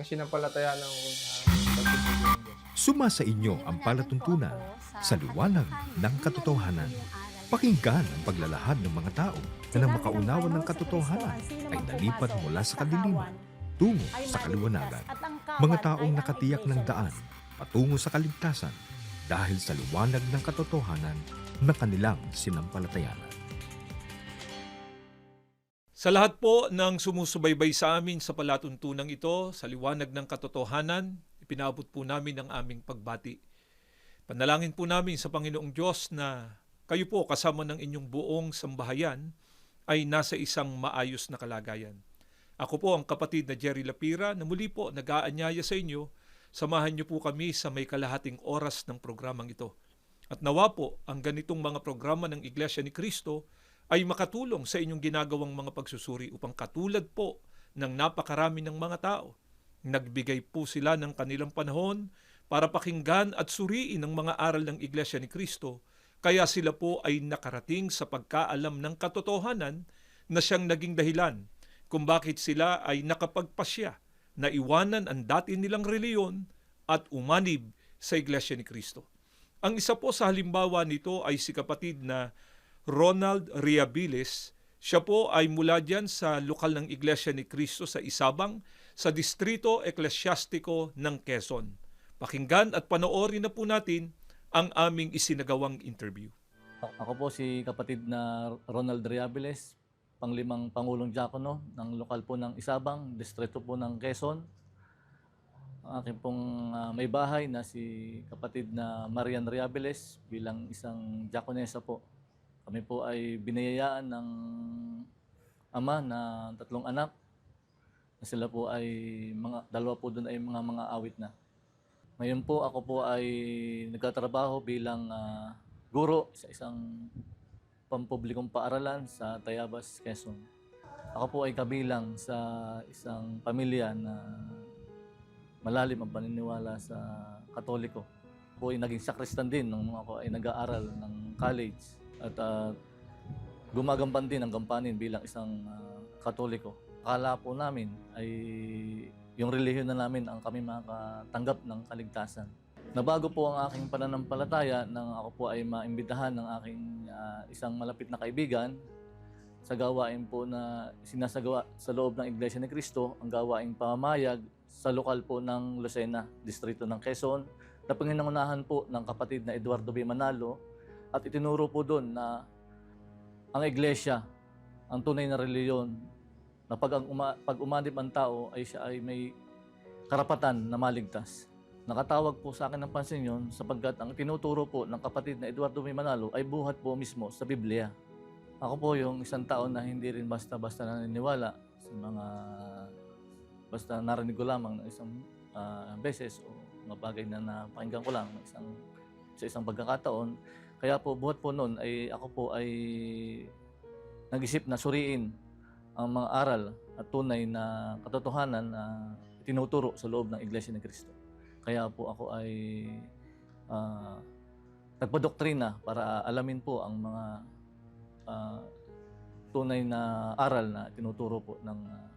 ang sinampalataya ng uh. Suma sa inyo ang palatuntunan sa liwanag ng katotohanan. Pakinggan ang paglalahad ng mga tao na nang makaunawa ng katotohanan ay nalipat mula sa kadiliman tungo sa kaliwanagan. Mga taong nakatiyak ng daan patungo sa kaligtasan dahil sa liwanag ng katotohanan na kanilang sinampalatayanan. Sa lahat po ng sumusubaybay sa amin sa palatuntunang ito, sa liwanag ng katotohanan, ipinabot po namin ang aming pagbati. Panalangin po namin sa Panginoong Diyos na kayo po kasama ng inyong buong sambahayan ay nasa isang maayos na kalagayan. Ako po ang kapatid na Jerry Lapira na muli po nag-aanyaya sa inyo. Samahan niyo po kami sa may kalahating oras ng programang ito. At nawa po ang ganitong mga programa ng Iglesia ni Cristo ay makatulong sa inyong ginagawang mga pagsusuri upang katulad po ng napakarami ng mga tao. Nagbigay po sila ng kanilang panahon para pakinggan at suriin ang mga aral ng Iglesia ni Cristo, kaya sila po ay nakarating sa pagkaalam ng katotohanan na siyang naging dahilan kung bakit sila ay nakapagpasya na iwanan ang dati nilang reliyon at umanib sa Iglesia ni Cristo. Ang isa po sa halimbawa nito ay si kapatid na Ronald Riabilis. Siya po ay mula dyan sa lokal ng Iglesia ni Cristo sa Isabang, sa Distrito Eklesyastiko ng Quezon. Pakinggan at panoorin na po natin ang aming isinagawang interview. Ako po si kapatid na Ronald Riabilis, panglimang Pangulong Diakono ng lokal po ng Isabang, distrito po ng Quezon. Ang aking pong ah, may bahay na si kapatid na Marian Riabilis bilang isang diakonesa po. Kami po ay binayayaan ng ama na tatlong anak. Na sila po ay mga dalawa po doon ay mga mga awit na. Ngayon po ako po ay nagtatrabaho bilang ah, guro sa isang pampublikong paaralan sa Tayabas, Quezon. Ako po ay kabilang sa isang pamilya na malalim ang paniniwala sa Katoliko. Ako ay naging sakristan din nung ako ay nag-aaral ng college at ah, gumagampan din ang gampanin bilang isang ah, Katoliko. Akala po namin ay yung relihiyon na namin ang kami makatanggap ng kaligtasan. Nabago po ang aking pananampalataya nang ako po ay maimbitahan ng aking ah, isang malapit na kaibigan sa gawain po na sinasagawa sa loob ng Iglesia ni Cristo, ang gawaing pamamayag sa lokal po ng Lucena, distrito ng Quezon, na panginangunahan po ng kapatid na Eduardo B. Manalo at itinuro po doon na ang Iglesia, ang tunay na reliyon, na pag, ang uma, pag umanib ang tao ay siya ay may karapatan na maligtas. Nakatawag po sa akin ng pansin yun sapagkat ang tinuturo po ng kapatid na Eduardo May Manalo ay buhat po mismo sa Biblia. Ako po yung isang tao na hindi rin basta-basta naniniwala sa mga basta narinig ko lamang ng isang ah, beses o mga bagay na napakinggan ko lang ng isang, sa isang pagkakataon. Kaya po buhat po noon ay ako po ay nag-isip na suriin ang mga aral at tunay na katotohanan na tinuturo sa loob ng Iglesia ni Cristo. Kaya po ako ay ah, nagpadoktrina para alamin po ang mga ah, tunay na aral na tinuturo po ng ah,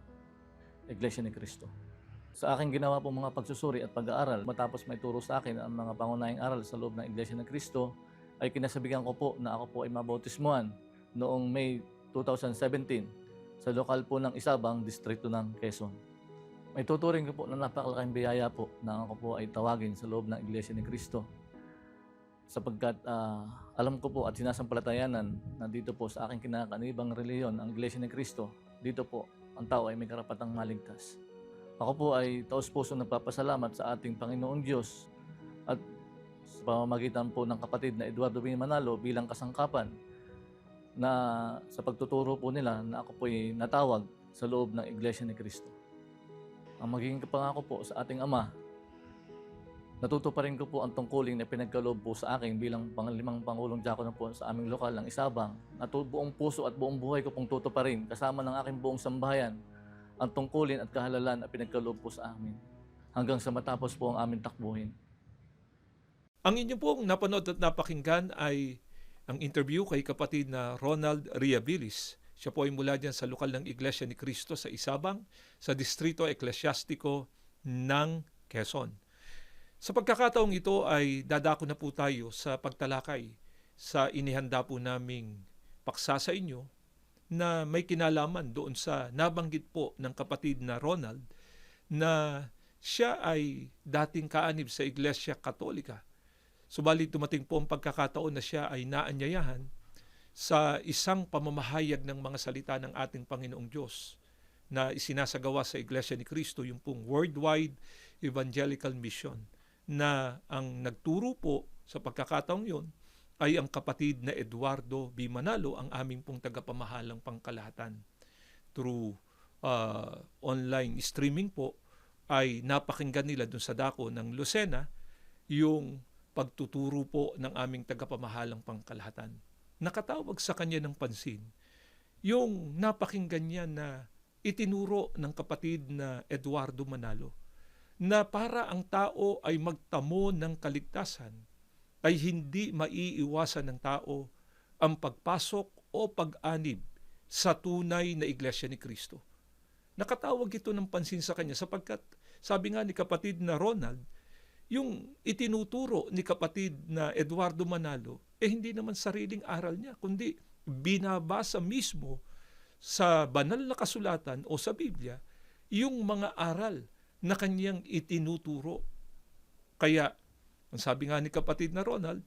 Iglesia ni Cristo. Sa aking ginawa po mga pagsusuri at pag-aaral, matapos may turo sa akin ang mga pangunahing aral sa loob ng Iglesia ni Cristo, ay kinasabihan ko po na ako po ay mabautismuhan noong May 2017 sa lokal po ng Isabang, distrito ng Quezon. May tuturing ko po na napakalaking biyaya po na ako po ay tawagin sa loob ng Iglesia ni Cristo. Sapagkat ah, alam ko po at sinasampalatayanan na dito po sa aking kinakanibang reliyon, ang Iglesia ni Cristo, dito po ang tao ay may karapatang maligtas. Ako po ay taos puso nagpapasalamat sa ating Panginoong Diyos pamamagitan po ng kapatid na Eduardo B. Manalo bilang kasangkapan na sa pagtuturo po nila na ako po ay natawag sa loob ng Iglesia ni Cristo. Ang magiging kapangako po sa ating Ama, natuto pa rin ko po ang tungkulin na pinagkaloob po sa akin bilang panglimang Pangulong Diakono po sa aming lokal ng Isabang. Na buong puso at buong buhay ko pong tuto pa rin kasama ng aking buong sambahayan ang tungkulin at kahalalan na pinagkaloob po sa amin hanggang sa matapos po ang aming takbuhin. Ang inyo pong napanood at napakinggan ay ang interview kay kapatid na Ronald Riabilis. Siya po ay mula dyan sa lokal ng Iglesia ni Cristo sa Isabang, sa Distrito Eklesyastiko ng Quezon. Sa pagkakataong ito ay dadako na po tayo sa pagtalakay sa inihanda po naming paksa sa inyo na may kinalaman doon sa nabanggit po ng kapatid na Ronald na siya ay dating kaanib sa Iglesia Katolika. Subalit dumating po ang pagkakataon na siya ay naanyayahan sa isang pamamahayag ng mga salita ng ating Panginoong Diyos na isinasagawa sa Iglesia ni Cristo, yung pong Worldwide Evangelical Mission, na ang nagturo po sa pagkakataong yon ay ang kapatid na Eduardo B. Manalo, ang aming pong tagapamahalang pangkalahatan. Through uh, online streaming po, ay napakinggan nila dun sa dako ng Lucena yung pagtuturo po ng aming tagapamahalang pangkalahatan. Nakatawag sa kanya ng pansin yung napakinggan niya na itinuro ng kapatid na Eduardo Manalo na para ang tao ay magtamo ng kaligtasan ay hindi maiiwasan ng tao ang pagpasok o pag-anib sa tunay na iglesia ni Kristo. Nakatawag ito ng pansin sa kanya sapagkat sabi nga ni kapatid na Ronald, yung itinuturo ni kapatid na Eduardo Manalo, eh hindi naman sariling aral niya, kundi binabasa mismo sa banal na kasulatan o sa Biblia yung mga aral na kanyang itinuturo. Kaya, ang sabi nga ni kapatid na Ronald,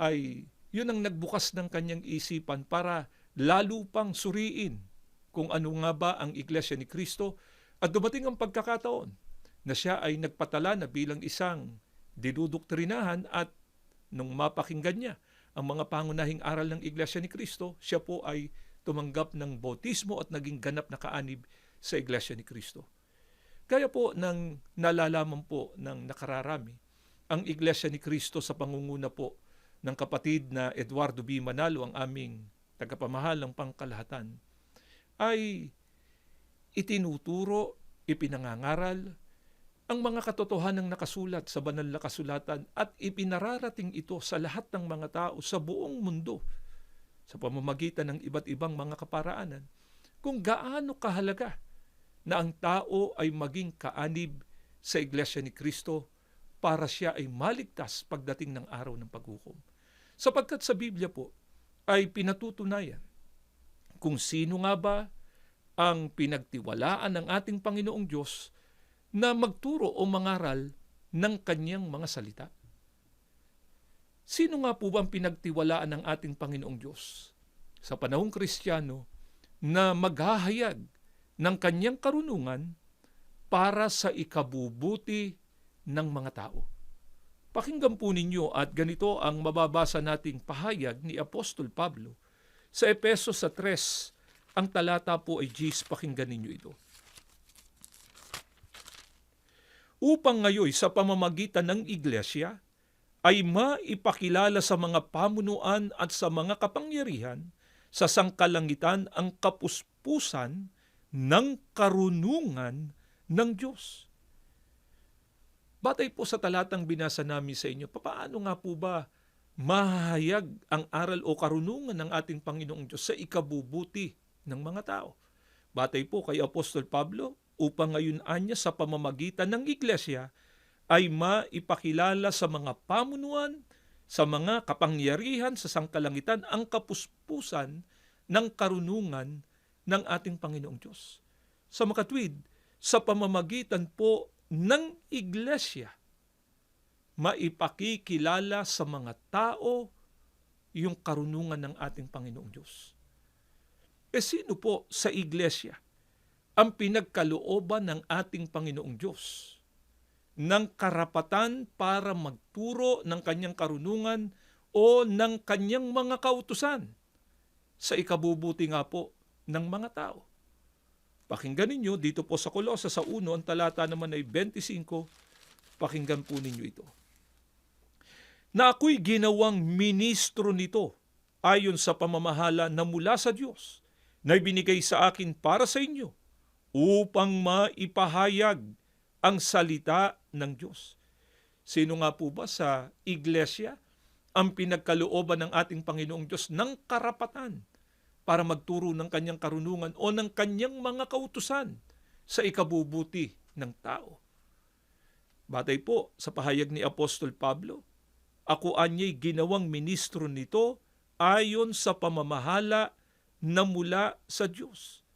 ay yun ang nagbukas ng kanyang isipan para lalo pang suriin kung ano nga ba ang Iglesia ni Kristo at dumating ang pagkakataon na siya ay nagpatala na bilang isang dinudoktrinahan at nung mapakinggan niya ang mga pangunahing aral ng Iglesia ni Kristo, siya po ay tumanggap ng bautismo at naging ganap na kaanib sa Iglesia ni Kristo. Kaya po nang nalalaman po ng nakararami ang Iglesia ni Kristo sa pangunguna po ng kapatid na Eduardo B. Manalo, ang aming tagapamahalang pangkalahatan, ay itinuturo, ipinangangaral ang mga katotohanang nakasulat sa banal na kasulatan at ipinararating ito sa lahat ng mga tao sa buong mundo sa pamamagitan ng iba't ibang mga kaparaanan kung gaano kahalaga na ang tao ay maging kaanib sa Iglesia ni Kristo para siya ay maligtas pagdating ng araw ng paghukom. Sapagkat sa Biblia po ay pinatutunayan kung sino nga ba ang pinagtiwalaan ng ating Panginoong Diyos na magturo o mangaral ng kanyang mga salita. Sino nga po ba ang pinagtiwalaan ng ating Panginoong Diyos sa panahong Kristiyano na maghahayag ng kanyang karunungan para sa ikabubuti ng mga tao? Pakinggan po ninyo at ganito ang mababasa nating pahayag ni Apostol Pablo sa Epeso sa 3. Ang talata po ay G's, pakinggan ninyo ito. Upang ngayon sa pamamagitan ng iglesia ay maipakilala sa mga pamunuan at sa mga kapangyarihan sa sangkalangitan ang kapuspusan ng karunungan ng Diyos. Batay po sa talatang binasa namin sa inyo, paano nga po ba mahahayag ang aral o karunungan ng ating Panginoong Diyos sa ikabubuti ng mga tao? Batay po kay Apostol Pablo, upang ngayon anya sa pamamagitan ng iglesia ay maipakilala sa mga pamunuan, sa mga kapangyarihan sa sangkalangitan ang kapuspusan ng karunungan ng ating Panginoong Diyos. Sa makatwid, sa pamamagitan po ng iglesia, maipakikilala sa mga tao yung karunungan ng ating Panginoong Diyos. E sino po sa iglesia ang pinagkalooban ng ating Panginoong Diyos ng karapatan para magturo ng kanyang karunungan o ng kanyang mga kautusan sa ikabubuti nga po ng mga tao. Pakinggan ninyo dito po sa Kolosa sa 1, ang talata naman ay 25, pakinggan po ninyo ito. Na ako'y ginawang ministro nito ayon sa pamamahala na mula sa Diyos na ibinigay sa akin para sa inyo upang maipahayag ang salita ng Diyos. Sino nga po ba sa iglesia ang pinagkalooban ng ating Panginoong Diyos ng karapatan para magturo ng kanyang karunungan o ng kanyang mga kautusan sa ikabubuti ng tao? Batay po sa pahayag ni Apostol Pablo, ako anya'y ginawang ministro nito ayon sa pamamahala na mula sa Diyos.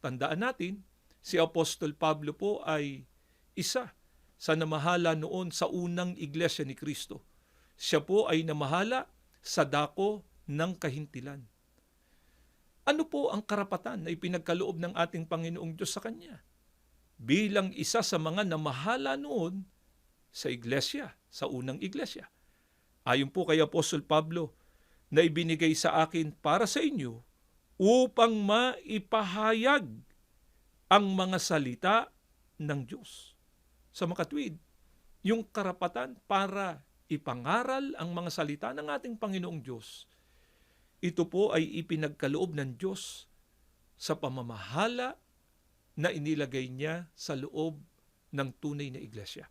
Tandaan natin, si Apostol Pablo po ay isa sa namahala noon sa unang iglesia ni Kristo. Siya po ay namahala sa dako ng kahintilan. Ano po ang karapatan na ipinagkaloob ng ating Panginoong Diyos sa Kanya? Bilang isa sa mga namahala noon sa iglesia, sa unang iglesia. Ayon po kay Apostol Pablo, na ibinigay sa akin para sa inyo upang maipahayag ang mga salita ng Diyos. Sa makatwid, yung karapatan para ipangaral ang mga salita ng ating Panginoong Diyos, ito po ay ipinagkaloob ng Diyos sa pamamahala na inilagay niya sa loob ng tunay na iglesia.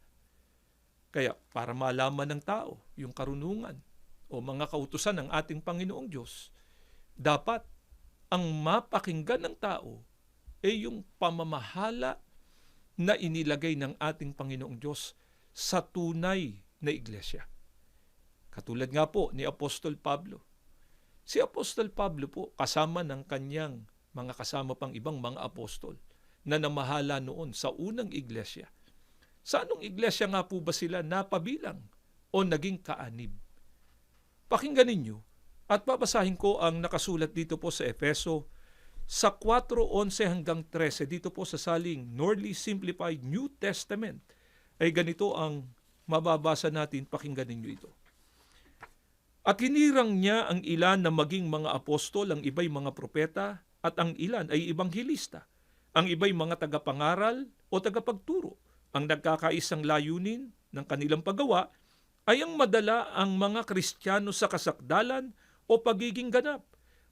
Kaya para malaman ng tao yung karunungan o mga kautusan ng ating Panginoong Diyos, dapat ang mapakinggan ng tao ay yung pamamahala na inilagay ng ating Panginoong Diyos sa tunay na iglesia. Katulad nga po ni Apostol Pablo. Si Apostol Pablo po kasama ng kanyang mga kasama pang ibang mga apostol na namahala noon sa unang iglesia. Sa anong iglesia nga po ba sila napabilang o naging kaanib? Pakinggan ninyo at babasahin ko ang nakasulat dito po sa Efeso sa 4.11 hanggang 13 dito po sa saling Nordly Simplified New Testament ay ganito ang mababasa natin pakinggan ninyo ito. At hinirang niya ang ilan na maging mga apostol, ang iba'y mga propeta, at ang ilan ay ibanghilista, ang iba'y mga tagapangaral o tagapagturo. Ang nagkakaisang layunin ng kanilang paggawa ay ang madala ang mga Kristiyano sa kasakdalan o pagiging ganap.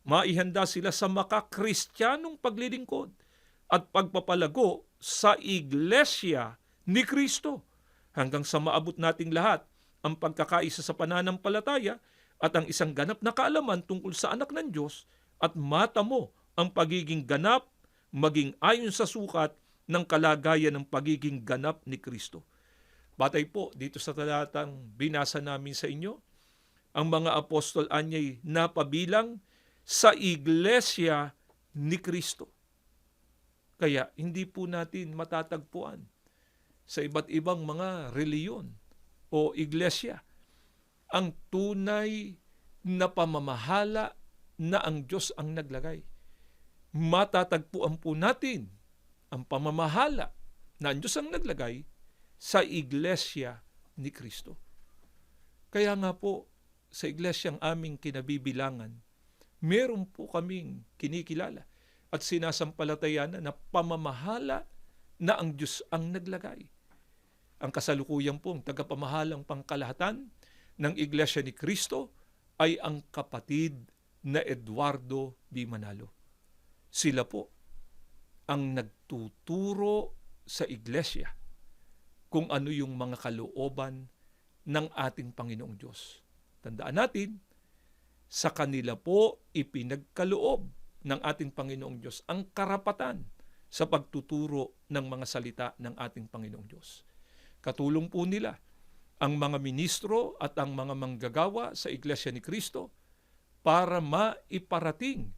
Maihanda sila sa makakristyanong paglilingkod at pagpapalago sa iglesia ni Kristo hanggang sa maabot nating lahat ang pagkakaisa sa pananampalataya at ang isang ganap na kaalaman tungkol sa anak ng Diyos at mata mo ang pagiging ganap maging ayon sa sukat ng kalagayan ng pagiging ganap ni Kristo. Batay po dito sa talatang binasa namin sa inyo, ang mga apostol anyay napabilang sa iglesia ni Kristo. Kaya hindi po natin matatagpuan sa iba't ibang mga reliyon o iglesia ang tunay na pamamahala na ang Diyos ang naglagay. Matatagpuan po natin ang pamamahala na ang Diyos ang naglagay sa iglesia ni Kristo. Kaya nga po, sa iglesyang aming kinabibilangan, meron po kaming kinikilala at sinasampalatayanan na pamamahala na ang Diyos ang naglagay. Ang kasalukuyang pong tagapamahalang pangkalahatan ng Iglesia ni Kristo ay ang kapatid na Eduardo B. Manalo. Sila po ang nagtuturo sa iglesia kung ano yung mga kalooban ng ating Panginoong Diyos. Tandaan natin, sa kanila po ipinagkaloob ng ating Panginoong Diyos ang karapatan sa pagtuturo ng mga salita ng ating Panginoong Diyos. Katulong po nila ang mga ministro at ang mga manggagawa sa Iglesia ni Kristo para maiparating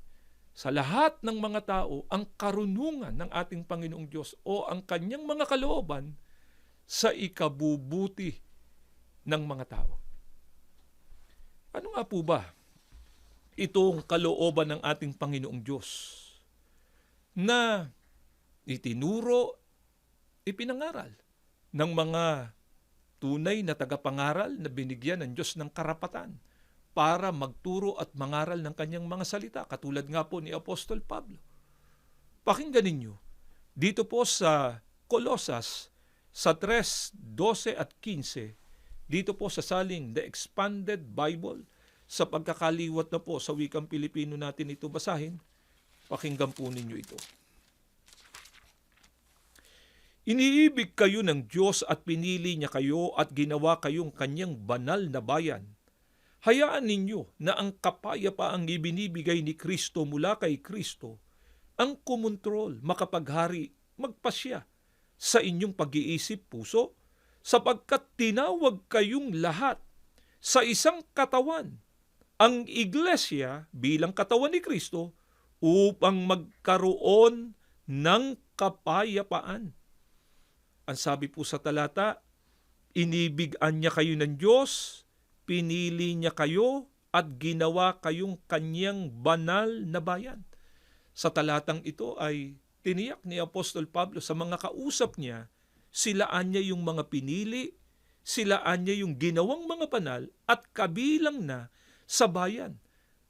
sa lahat ng mga tao ang karunungan ng ating Panginoong Diyos o ang kanyang mga kalooban sa ikabubuti ng mga tao. Ano nga po ba itong kalooban ng ating Panginoong Diyos na itinuro, ipinangaral ng mga tunay na tagapangaral na binigyan ng Diyos ng karapatan para magturo at mangaral ng kanyang mga salita, katulad nga po ni Apostol Pablo. Pakinggan ninyo, dito po sa Colosas, sa 3, 12 at 15, dito po sa saling The Expanded Bible, sa pagkakaliwat na po sa wikang Pilipino natin ito basahin, pakinggan po ninyo ito. Iniibig kayo ng Diyos at pinili niya kayo at ginawa kayong kanyang banal na bayan. Hayaan ninyo na ang kapayapaang ibinibigay ni Kristo mula kay Kristo ang kumontrol, makapaghari, magpasya sa inyong pag-iisip puso, sapagkat tinawag kayong lahat sa isang katawan, ang iglesia bilang katawan ni Kristo upang magkaroon ng kapayapaan. Ang sabi po sa talata, inibigan niya kayo ng Diyos, pinili niya kayo at ginawa kayong kanyang banal na bayan. Sa talatang ito ay tiniyak ni Apostol Pablo sa mga kausap niya, silaan niya yung mga pinili, silaan niya yung ginawang mga banal at kabilang na sa bayan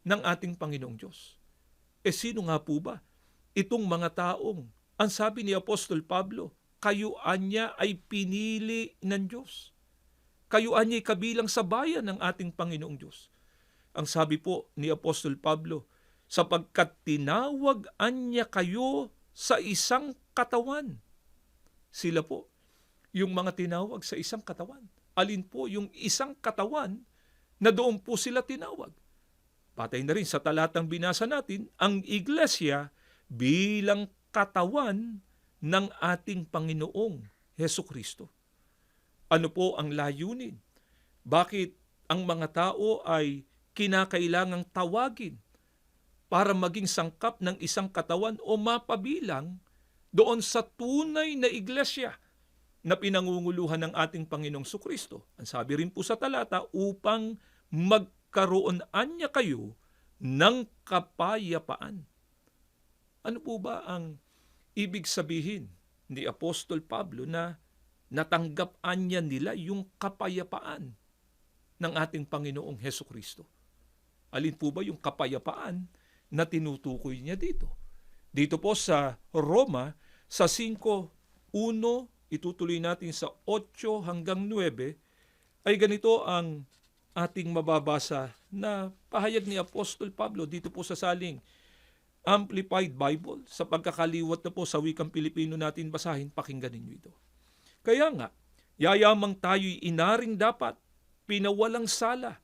ng ating Panginoong Diyos. E sino nga po ba? Itong mga taong, ang sabi ni Apostol Pablo, kayuan niya ay pinili ng Diyos. Kayuan niya ay kabilang sa bayan ng ating Panginoong Diyos. Ang sabi po ni Apostol Pablo, sapagkat tinawagan niya kayo sa isang katawan. Sila po, yung mga tinawag sa isang katawan. Alin po yung isang katawan na doon po sila tinawag. Patay na rin sa talatang binasa natin, ang iglesia bilang katawan ng ating Panginoong Heso Kristo. Ano po ang layunin? Bakit ang mga tao ay kinakailangang tawagin para maging sangkap ng isang katawan o mapabilang doon sa tunay na iglesia na pinangunguluhan ng ating Panginoong Sukristo. Ang sabi rin po sa talata, upang magkaroon anya kayo ng kapayapaan. Ano po ba ang ibig sabihin ni Apostol Pablo na natanggap anya nila yung kapayapaan ng ating Panginoong Heso Kristo? Alin po ba yung kapayapaan na tinutukoy niya dito? Dito po sa Roma, sa 5.1, itutuloy natin sa 8 hanggang 9, ay ganito ang ating mababasa na pahayag ni Apostol Pablo dito po sa saling Amplified Bible. Sa pagkakaliwat na po sa wikang Pilipino natin basahin, pakinggan ninyo ito. Kaya nga, yayamang tayo'y inaring dapat, pinawalang sala,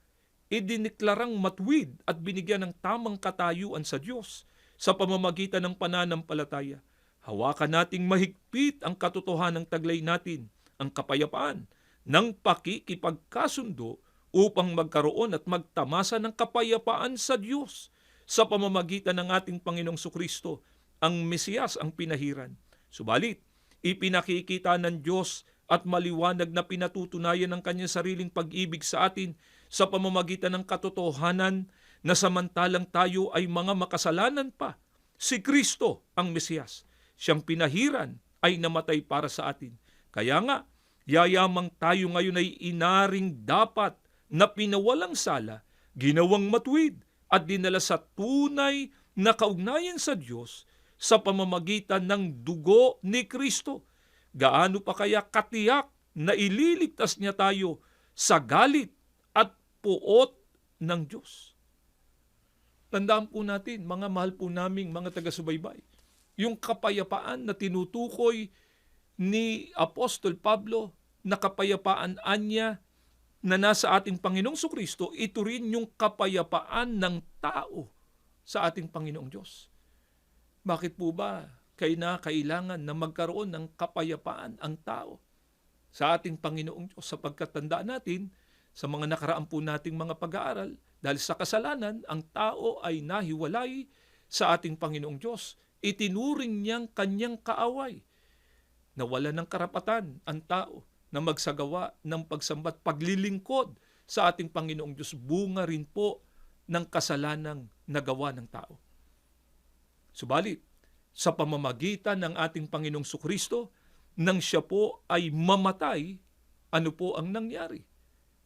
idiniklarang matwid at binigyan ng tamang katayuan sa Diyos sa pamamagitan ng pananampalataya. Hawakan nating mahigpit ang katotohanan ng taglay natin, ang kapayapaan, ng pakikipagkasundo upang magkaroon at magtamasa ng kapayapaan sa Diyos sa pamamagitan ng ating Panginoong Sukristo, ang Mesiyas ang pinahiran. Subalit, ipinakikita ng Diyos at maliwanag na pinatutunayan ng kanyang sariling pag-ibig sa atin sa pamamagitan ng katotohanan na samantalang tayo ay mga makasalanan pa, si Kristo ang Mesiyas. Siyang pinahiran ay namatay para sa atin. Kaya nga, yayamang tayo ngayon ay inaring dapat na pinawalang sala, ginawang matwid at dinala sa tunay na kaugnayan sa Diyos sa pamamagitan ng dugo ni Kristo. Gaano pa kaya katiyak na ililigtas niya tayo sa galit at puot ng Diyos? Tandaan po natin, mga mahal po naming mga taga-subaybay, yung kapayapaan na tinutukoy ni Apostol Pablo na kapayapaan anya na nasa ating Panginoong Sukristo, ito rin yung kapayapaan ng tao sa ating Panginoong Diyos. Bakit po ba kay na kailangan na magkaroon ng kapayapaan ang tao sa ating Panginoong Diyos? Sapagkat tandaan natin sa mga nakaraan po nating mga pag-aaral dahil sa kasalanan ang tao ay nahiwalay sa ating Panginoong Diyos. Itinuring niyang kanyang kaaway. Nawala ng karapatan ang tao na magsagawa ng pagsambat paglilingkod sa ating Panginoong Diyos bunga rin po ng kasalanang nagawa ng tao. Subalit, sa pamamagitan ng ating Panginoong Sukristo, nang siya po ay mamatay, ano po ang nangyari?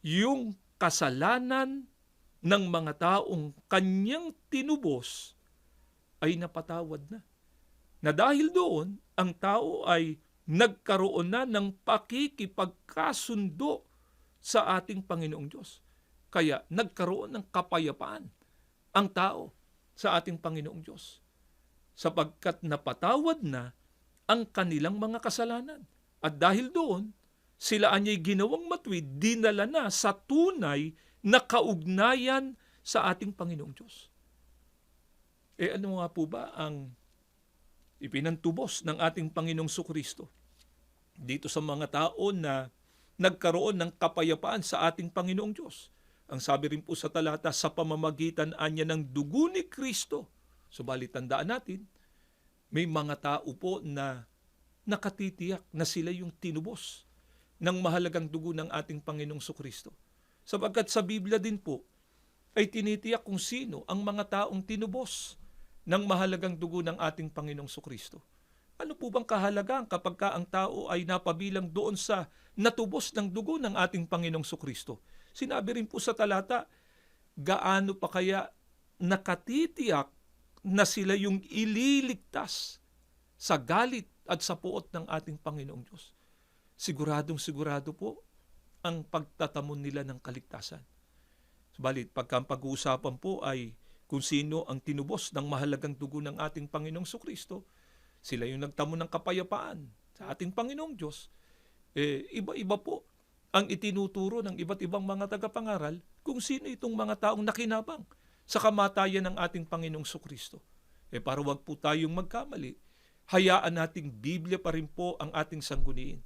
Yung kasalanan ng mga taong kanyang tinubos ay napatawad na. Na dahil doon, ang tao ay nagkaroon na ng pakikipagkasundo sa ating Panginoong Diyos. Kaya nagkaroon ng kapayapaan ang tao sa ating Panginoong Diyos sapagkat napatawad na ang kanilang mga kasalanan. At dahil doon, sila anya'y ginawang matwid, dinala na sa tunay na kaugnayan sa ating Panginoong Diyos. Eh ano nga po ba ang ipinantubos ng ating Panginoong Sukristo dito sa mga tao na nagkaroon ng kapayapaan sa ating Panginoong Diyos. Ang sabi rin po sa talata, sa pamamagitan anya ng dugo ni Kristo. Subalit tandaan natin, may mga tao po na nakatitiyak na sila yung tinubos ng mahalagang dugo ng ating Panginoong Kristo. Sapagkat sa Biblia din po, ay tinitiyak kung sino ang mga taong tinubos ng mahalagang dugo ng ating Panginoong Kristo. Ano po bang kahalagaan kapag ka ang tao ay napabilang doon sa natubos ng dugo ng ating Panginoong Kristo? Sinabi rin po sa talata, gaano pa kaya nakatitiyak na sila yung ililigtas sa galit at sa puot ng ating Panginoong Diyos. Siguradong sigurado po ang pagtatamon nila ng kaligtasan. Subalit, pagka pag-uusapan po ay kung sino ang tinubos ng mahalagang dugo ng ating Panginoong Kristo, sila yung nagtamo ng kapayapaan sa ating Panginoong Diyos. Eh, iba-iba po ang itinuturo ng iba't ibang mga tagapangaral kung sino itong mga taong nakinabang sa kamatayan ng ating Panginoong Kristo. Eh para wag po tayong magkamali, hayaan nating Biblia pa rin po ang ating sangguniin.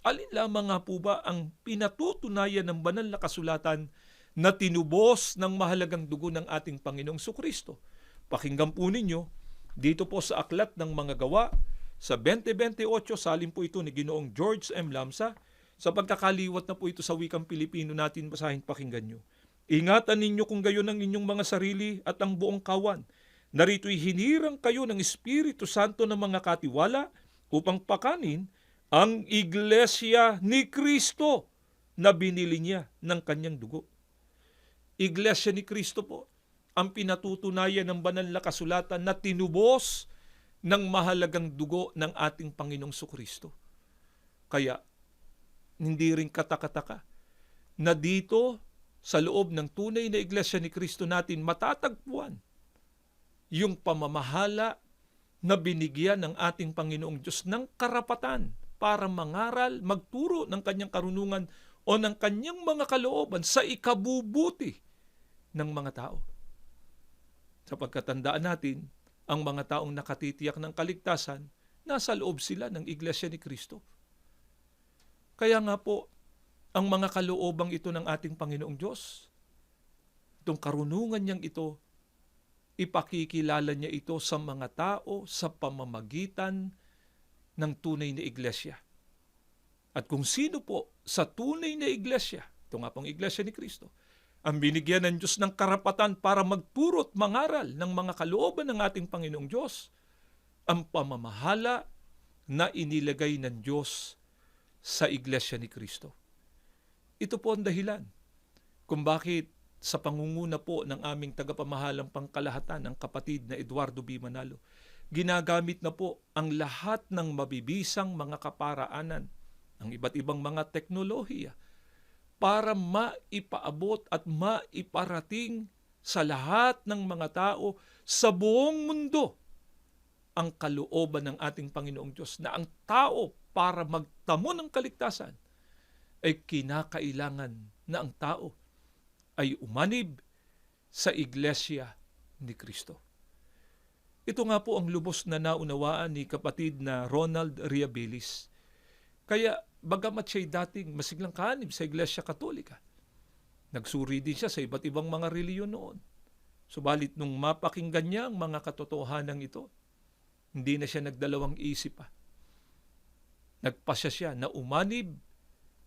Alin lamang nga po ba ang pinatutunayan ng banal na kasulatan na tinubos ng mahalagang dugo ng ating Panginoong Kristo? Pakinggan po ninyo dito po sa Aklat ng Mga Gawa sa 2028 salin po ito ni Ginoong George M. Lamsa sa pagkakaliwat na po ito sa wikang Pilipino natin basahin pakinggan nyo. Ingatan ninyo kung gayon ang inyong mga sarili at ang buong kawan. Narito'y hinirang kayo ng Espiritu Santo ng mga katiwala upang pakanin ang iglesia ni Kristo na binili niya ng kanyang dugo. Iglesia ni Kristo po ang pinatutunayan ng banal na kasulatan na tinubos ng mahalagang dugo ng ating Panginoong Kristo. Kaya, hindi rin katakataka na dito sa loob ng tunay na iglesia ni Kristo natin matatagpuan yung pamamahala na binigyan ng ating Panginoong Diyos ng karapatan para mangaral, magturo ng kanyang karunungan o ng kanyang mga kalooban sa ikabubuti ng mga tao. Sapagkat tandaan natin, ang mga taong nakatitiyak ng kaligtasan, nasa loob sila ng Iglesia ni Kristo. Kaya nga po, ang mga kaloobang ito ng ating Panginoong Diyos, itong karunungan niyang ito, ipakikilala niya ito sa mga tao sa pamamagitan ng tunay na iglesia. At kung sino po sa tunay na iglesia, ito nga pong iglesia ni Kristo, ang binigyan ng Diyos ng karapatan para magturo at mangaral ng mga kalooban ng ating Panginoong Diyos, ang pamamahala na inilagay ng Diyos sa iglesia ni Kristo. Ito po ang dahilan kung bakit sa pangunguna po ng aming tagapamahalang pangkalahatan, ang kapatid na Eduardo B. Manalo, ginagamit na po ang lahat ng mabibisang mga kaparaanan, ang iba't ibang mga teknolohiya, para maipaabot at maiparating sa lahat ng mga tao sa buong mundo ang kalooban ng ating Panginoong Diyos na ang tao para magtamo ng kaligtasan ay kinakailangan na ang tao ay umanib sa iglesia ni Kristo. Ito nga po ang lubos na naunawaan ni kapatid na Ronald Riabilis. Kaya bagamat siya'y dating masiglang kanib sa Iglesia Katolika, nagsuri din siya sa iba't ibang mga reliyon noon. Subalit nung mapakinggan niya ang mga katotohanan ito, hindi na siya nagdalawang isip pa. Nagpasya siya na umanib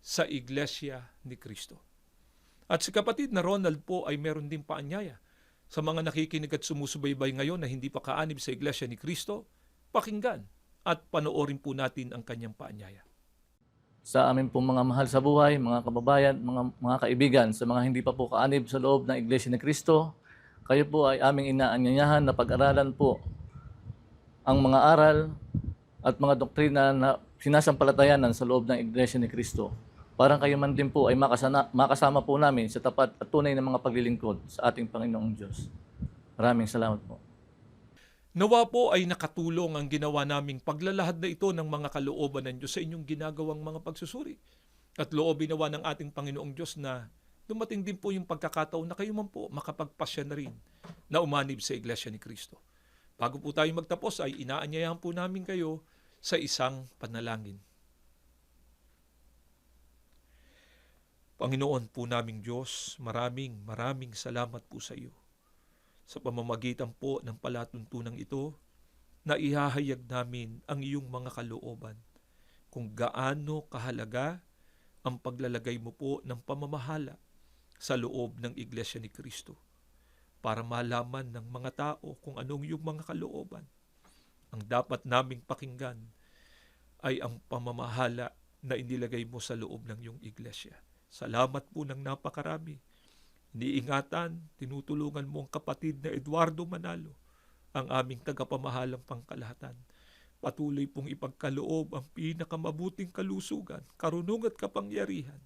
sa Iglesia ni Kristo. At si kapatid na Ronald po ay meron din paanyaya sa mga nakikinig at sumusubaybay ngayon na hindi pa kaanib sa Iglesia ni Kristo, pakinggan at panoorin po natin ang kanyang paanyaya. Sa amin pong mga mahal sa buhay, mga kababayan, mga, mga kaibigan, sa mga hindi pa po kaanib sa loob ng Iglesia ni Kristo, kayo po ay aming inaanyayahan na pag-aralan po ang mga aral at mga doktrina na sinasampalatayanan sa loob ng Iglesia ni Kristo. Parang kayo man din po ay makasana, makasama po namin sa tapat at tunay na mga paglilingkod sa ating Panginoong Diyos. Maraming salamat po. Nawa po ay nakatulong ang ginawa naming paglalahad na ito ng mga kalooban ng Diyos sa inyong ginagawang mga pagsusuri. At loobin nawa ng ating Panginoong Diyos na dumating din po yung pagkakataon na kayo man po makapagpasya na rin na umanib sa Iglesia ni Kristo. Bago po tayo magtapos ay inaanyayahan po namin kayo sa isang panalangin. Panginoon po naming Diyos, maraming maraming salamat po sa iyo. Sa pamamagitan po ng palatuntunang ito, na ihahayag namin ang iyong mga kalooban kung gaano kahalaga ang paglalagay mo po ng pamamahala sa loob ng Iglesia ni Kristo para malaman ng mga tao kung anong yung mga kalooban. Ang dapat naming pakinggan ay ang pamamahala na inilagay mo sa loob ng iyong iglesia. Salamat po ng napakarami. Iniingatan, tinutulungan mo ang kapatid na Eduardo Manalo, ang aming tagapamahalang pangkalahatan. Patuloy pong ipagkaloob ang pinakamabuting kalusugan, karunungan at kapangyarihan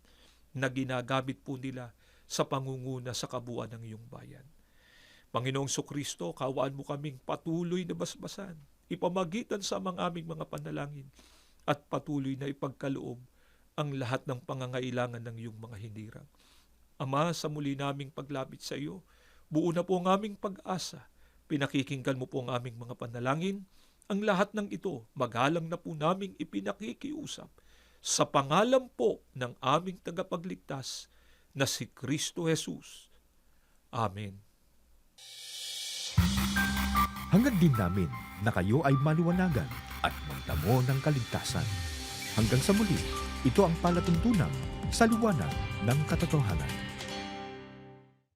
na ginagamit po nila sa pangunguna sa kabuuan ng iyong bayan. Panginoong Sokristo, kawaan mo kaming patuloy na basbasan, ipamagitan sa mga aming mga panalangin, at patuloy na ipagkaloob ang lahat ng pangangailangan ng iyong mga hinirang. Ama, sa muli naming paglapit sa iyo, buo na po ang aming pag-asa. Pinakikinggan mo po ang aming mga panalangin. Ang lahat ng ito, magalang na po naming ipinakikiusap sa pangalan po ng aming tagapagligtas na si Kristo Jesus. Amen. Hangad din namin na kayo ay maluwanagan at magdamo ng kaligtasan. Hanggang sa muli, ito ang palatuntunan sa liwanag ng katotohanan.